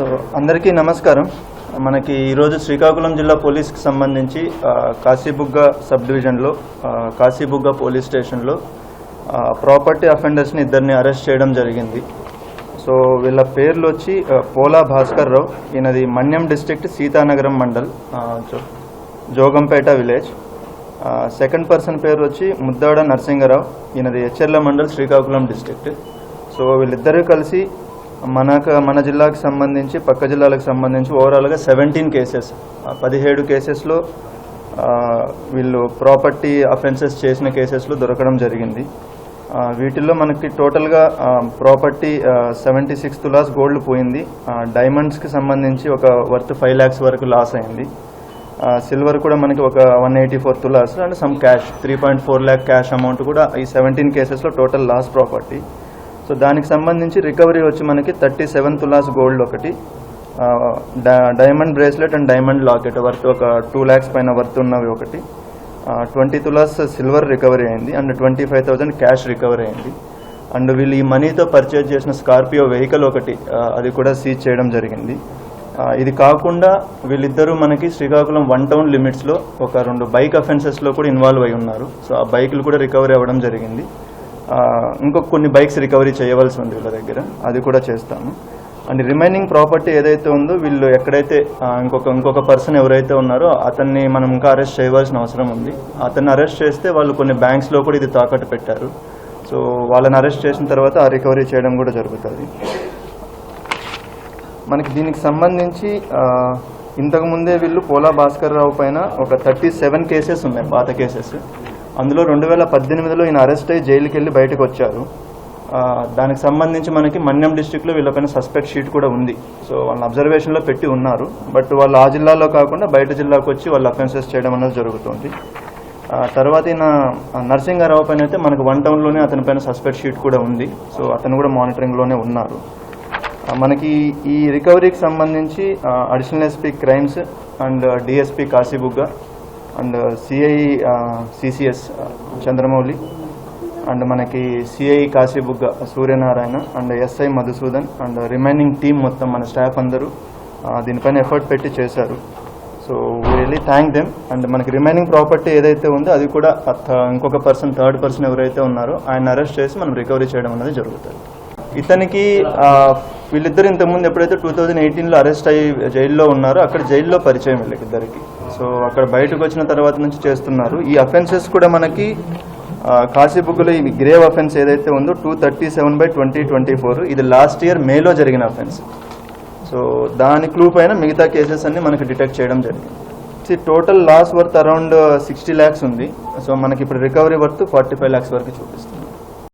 So అందరికీ నమస్కారం. మనకి ఈరోజు శ్రీకాకుళం జిల్లా పోలీస్కి సంబంధించి కాశీబుగ్గ సబ్ డివిజన్లో కాశీబుగ్గ పోలీస్ స్టేషన్లో ప్రాపర్టీ అఫెండర్స్ని ఇద్దరిని అరెస్ట్ చేయడం జరిగింది. సో వీళ్ళ పేర్లు వచ్చి పోలా భాస్కర్ రావు ఈయనది Manyam district Seethanagaram mandal Jogampeta village. Second person పేరు వచ్చి ముద్దాడ నరసింగరావు ఈయనది హెచ్ఎర్ల మండల్ శ్రీకాకుళం డిస్ట్రిక్ట్. సో వీళ్ళిద్దరూ కలిసి మనకు మన జిల్లాకు సంబంధించి పక్క జిల్లాలకు సంబంధించి ఓవరాల్గా సెవెంటీన్ కేసెస్ పదిహేడు కేసెస్లో వీళ్ళు ప్రాపర్టీ అఫెన్సెస్ చేసిన కేసెస్లో దొరకడం జరిగింది. వీటిల్లో మనకి టోటల్గా property seventy six tolas gold పోయింది. డైమండ్స్కి సంబంధించి ఒక వర్త్ ఫైవ్ ల్యాక్స్ వరకు లాస్ అయింది. సిల్వర్ కూడా మనకి ఒక one eighty four tolas and some cash three point four lakh cash amount కూడా ఈ సెవెంటీన్ కేసెస్లో టోటల్ లాస్ ప్రాపర్టీ సో దానికి సంబంధించి రికవరీ వచ్చి మనకి థర్టీ సెవెన్ తులాస్ గోల్డ్ ఒకటి diamond bracelet and diamond locket worth ఒక టూ ల్యాక్స్ పైన వర్త్ ఉన్నవి ఒకటి. ట్వంటీ తులాస్ సిల్వర్ రికవరీ అయింది and twenty five thousand cash recovery అయింది. అండ్ వీళ్ళు ఈ మనీతో పర్చేజ్ చేసిన స్కార్పియో వెహికల్ ఒకటి అది కూడా సీజ్ చేయడం జరిగింది. ఇది కాకుండా వీళ్ళిద్దరూ మనకి శ్రీకాకుళం వన్ టౌన్ లిమిట్స్లో ఒక రెండు బైక్ అఫెన్సెస్లో కూడా ఇన్వాల్వ్ అయి ఉన్నారు. సో ఆ బైకులు కూడా రికవరీ అవ్వడం జరిగింది. ఇంకొక కొన్ని బైక్స్ రికవరీ చేయవలసి ఉంది వీళ్ళ దగ్గర. అది కూడా చేస్తాము. అండ్ రిమైనింగ్ ప్రాపర్టీ ఏదైతే ఉందో వీళ్ళు ఎక్కడైతే ఇంకొక ఇంకొక పర్సన్ ఎవరైతే ఉన్నారో అతన్ని మనం ఇంకా అరెస్ట్ చేయవలసిన అవసరం ఉంది. అతన్ని అరెస్ట్ చేస్తే వాళ్ళు కొన్ని బ్యాంక్స్లో కూడా ఇది తాకట్టు పెట్టారు. సో వాళ్ళని అరెస్ట్ చేసిన తర్వాత ఆ రికవరీ చేయడం కూడా జరుగుతుంది. మనకి దీనికి సంబంధించి ఇంతకుముందే వీళ్ళు పోలా భాస్కర్ రావు పైన ఒక థర్టీ సెవెన్ కేసెస్ ఉన్నాయి పాత కేసెస్. అందులో రెండు వేల పద్దెనిమిదిలో ఈయన అరెస్ట్ అయ్యి జైలుకి వెళ్ళి బయటకు వచ్చారు దానికి సంబంధించి మనకి మన్యం డిస్టిక్లో వీళ్ళపైన సస్పెక్ట్ షీట్ కూడా ఉంది. సో వాళ్ళని అబ్జర్వేషన్లో పెట్టి ఉన్నారు. బట్ వాళ్ళు ఆ జిల్లాలో కాకుండా బయట జిల్లాకు వచ్చి వాళ్ళు అఫెన్సెస్ చేయడం అనేది జరుగుతుంది. తర్వాత ఈయన నరసింహారావు పైన అయితే మనకు వన్ టౌన్లోనే అతని పైన సస్పెక్ట్ షీట్ కూడా ఉంది. సో అతను కూడా మానిటరింగ్లోనే ఉన్నారు. మనకి ఈ రికవరీకి సంబంధించి additional SP crimes and DSP Kasibugga and CI CCS Chandramouli. And మనకి CI Kasibugga Suryanarayana and SI Madhusudan and remaining team మొత్తం మన స్టాఫ్ అందరూ దీనిపైన ఎఫర్ట్ పెట్టి చేశారు. So really thank them and మనకి రిమైనింగ్ ప్రాపర్టీ ఏదైతే ఉందో అది కూడా ఇంకొక పర్సన్ థర్డ్ పర్సన్ ఎవరైతే ఉన్నారో ఆయన అరెస్ట్ చేసి మనం రికవరీ చేయడం అనేది జరుగుతుంది. ఇతనికి వీళ్ళిద్దరు ఇంతకుముందు ఎప్పుడైతే టూ థౌజండ్ ఎయిటీన్లో అరెస్ట్ అయ్యి జైల్లో ఉన్నారో అక్కడ జైల్లో పరిచయం వీళ్ళకిద్దరికి సో అక్కడ బయటకు వచ్చిన తర్వాత నుంచి చేస్తున్నారు. ఈ అఫెన్సెస్ కూడా మనకి కాశీబుక్కులో ఈ గ్రేవ్ అఫెన్స్ ఏదైతే ఉందో two thirty seven by twenty twenty four ఇది లాస్ట్ ఇయర్ మేలో జరిగిన అఫెన్స్ సో దాని క్లూ పైన మిగతా కేసెస్ అన్ని మనకి డిటెక్ట్ చేయడం జరిగింది. Total loss worth around sixty lakhs ఉంది. సో మనకి ఇప్పుడు recovery worth forty five lakhs వరకు చూపిస్తుంది.